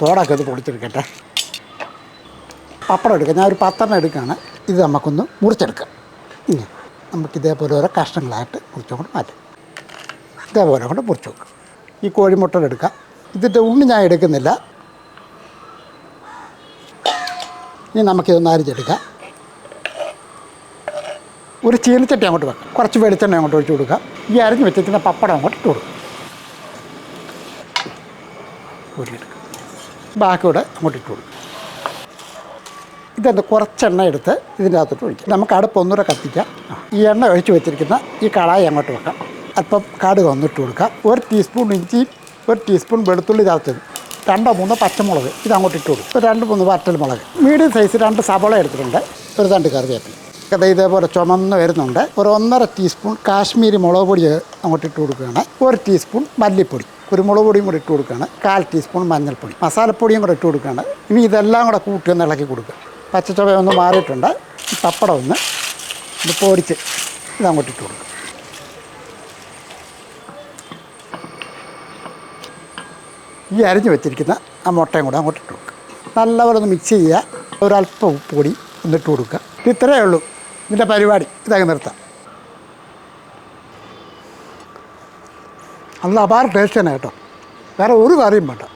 തോടൊക്കെ ഇത് പൊടിച്ചെടുക്കട്ടെ. പപ്പടം എടുക്കാം. ഞാൻ ഒരു പത്തെണ്ണം എടുക്കുകയാണ്. ഇത് നമുക്കൊന്ന് മുറിച്ചെടുക്കാം. ഇനി നമുക്ക് ഇതേപോലെ ഓരോ കഷ്ണങ്ങളായിട്ട് മുറിച്ചുകൊണ്ട് മാറ്റാം. ഇതേപോലെ കൊണ്ട് മുറിച്ച് വെക്കും. ഈ കോഴിമുട്ട എടുക്കാം. ഇതിന്റെ ഉണ്ണി ഞാൻ എടുക്കുന്നില്ല. ഇനി നമുക്കിതൊന്ന് അരിച്ചെടുക്കാം ഒരു ചീനച്ചട്ടി അങ്ങോട്ട് വെക്കാം. കുറച്ച് വെളിച്ചെണ്ണ അങ്ങോട്ട് ഒഴിച്ച് കൊടുക്കാം. ഈ അരിഞ്ഞ് വെച്ചിരിക്കുന്ന പപ്പടം അങ്ങോട്ട് ഇട്ട് കൊടുക്കും. ഊരിയെടുക്കാം ബാക്കി കൂടെ അങ്ങോട്ട് ഇട്ട് കൊടുക്കും. ഇതെന്ത് കുറച്ച് എണ്ണ എടുത്ത് ഇതിന്റെ അകത്തോട്ട് ഒഴിക്കാം. നമുക്ക് അടുപ്പ് ഒന്നുകൂടെ കത്തിക്കാം. ഈ എണ്ണ ഒഴിച്ച് വെച്ചിരിക്കുന്ന ഈ കടായി അങ്ങോട്ട് വെക്കാം. അല്പം കാട് ഒന്നിട്ട് കൊടുക്കാം. ഒരു ടീസ്പൂൺ ഇഞ്ചി ഒരു ടീസ്പൂൺ വെളുത്തുള്ളി ചതച്ചത് രണ്ടോ മൂന്നോ പച്ചമുളക് ഇത് അങ്ങോട്ട് ഇട്ട് കൊടുക്കും. രണ്ട് മൂന്ന് വറ്റൽ മുളക്. മീഡിയം സൈസ് രണ്ട് സവള എടുത്തിട്ടുണ്ട്. ഒരു രണ്ട് കറിവേപ്പില. അത് ഇതേപോലെ ചുമന്ന് വരുന്നുണ്ട്. ഒരു ഒന്നര ടീസ്പൂൺ കാശ്മീരി മുളക് പൊടി അങ്ങോട്ട് ഇട്ട് കൊടുക്കുകയാണ്. ഒരു ടീസ്പൂൺ മല്ലിപ്പൊടി. കുരുമുളക് പൊടിയും കൂടെ ഇട്ട് കൊടുക്കുകയാണ്. കാൽ ടീസ്പൂൺ മഞ്ഞൾപ്പൊടി. മസാലപ്പൊടിയും കൂടെ ഇട്ട് കൊടുക്കുകയാണ്. ഇനി ഇതെല്ലാം കൂടെ കൂട്ടി ഒന്ന് ഇളക്കി കൊടുക്കുക. പച്ചച്ചവ ഒന്ന് മാറിയിട്ടുണ്ട്. പപ്പടം ഒന്ന് ഇത് പൊടിച്ച് ഇതങ്ങോട്ട് ഇട്ട് കൊടുക്കുക. ഈ അരിഞ്ഞു വെച്ചിരിക്കുന്ന ആ മുട്ടയും കൂടെ അങ്ങോട്ട് ഇട്ട് കൊടുക്കുക. നല്ലപോലെ ഒന്ന് മിക്സ് ചെയ്യുക. ഒരല്പം ഉപ്പ് പൊടി ഒന്നിട്ട് കൊടുക്കുക. ഇത്രയേ ഉള്ളൂ. ഇതിന്റെ പരിപാടി. ഇതങ്ങ് നിർത്താം. നല്ല അപാര ടേസ്റ്റ് തന്നെ കേട്ടോ. വേറെ ഒരു കറിയും വേണ്ട.